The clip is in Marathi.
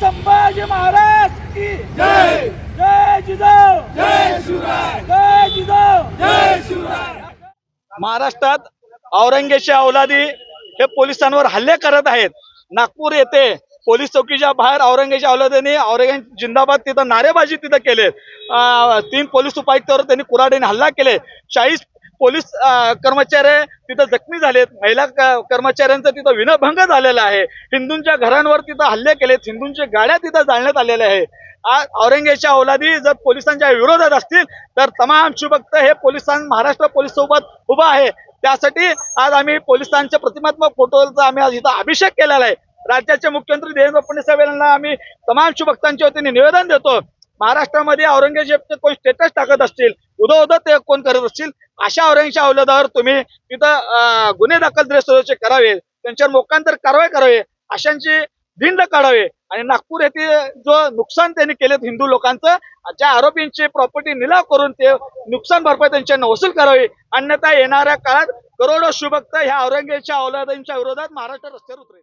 संभाजी महाराज की जय. जय जिजाऊ. जय शिवराय. जय जिजाऊ. जय शिवराय. महाराष्ट्रात औरंगेच्या औलादी हे पोलिसांवर हल्ले करत आहेत. नागपूर येथे पोलीस चौकीच्या बाहेर औरंगेच्या औलादीने औरंग जिंदाबाद तिथं नारेबाजी तिथं केले. तीन पोलीस उपायुक्तावर त्यांनी कुराडीने हल्ला केले. चाळीस पोलीस कर्मचारी तिथं जखमी झालेत. महिला कर्मचाऱ्यांचा तिथं विनभंग झालेला आहे. हिंदूंच्या घरांवर तिथं हल्ले केलेत. हिंदूंच्या गाड्या तिथं जाळण्यात आलेल्या आहे. आज औरंगजेबच्या औलादी जर पोलिसांच्या विरोधात असतील तर तमाम शिवभक्त हे पोलिसां महाराष्ट्र पोलीस सोबत उभा आहे. त्यासाठी आज आम्ही पोलिसांच्या प्रतिमात्मक फोटोचा आम्ही आज इथं अभिषेक केलेला आहे. राज्याचे मुख्यमंत्री देवेंद्र फडणवीस साहेब यांना आम्ही तमाम शिवभक्तांच्या वतीने निवेदन देतो. महाराष्ट्रामध्ये औरंगजेबचे कोण स्टेटस टाकत असतील? उदो उदो ते कोण करत असतील? अशा औरंगजेबच्या अवलदावर तुम्ही तिथं गुन्हे दाखल करावे त्यांच्यावर मोकांतर कारवाई करावे अशांची भिंड काढावे. आणि नागपूर येथे जो नुकसान त्यांनी केलेत हिंदू लोकांचं ज्या आरोपींची प्रॉपर्टी निलाव करून ते नुकसान भरपाई त्यांच्यानं वसूल करावी. अन्यथा येणाऱ्या काळात करोडो शुभक्त ह्या औरंगजेबच्या अवलादांच्या विरोधात महाराष्ट्र रस्त्यावर उतरेल.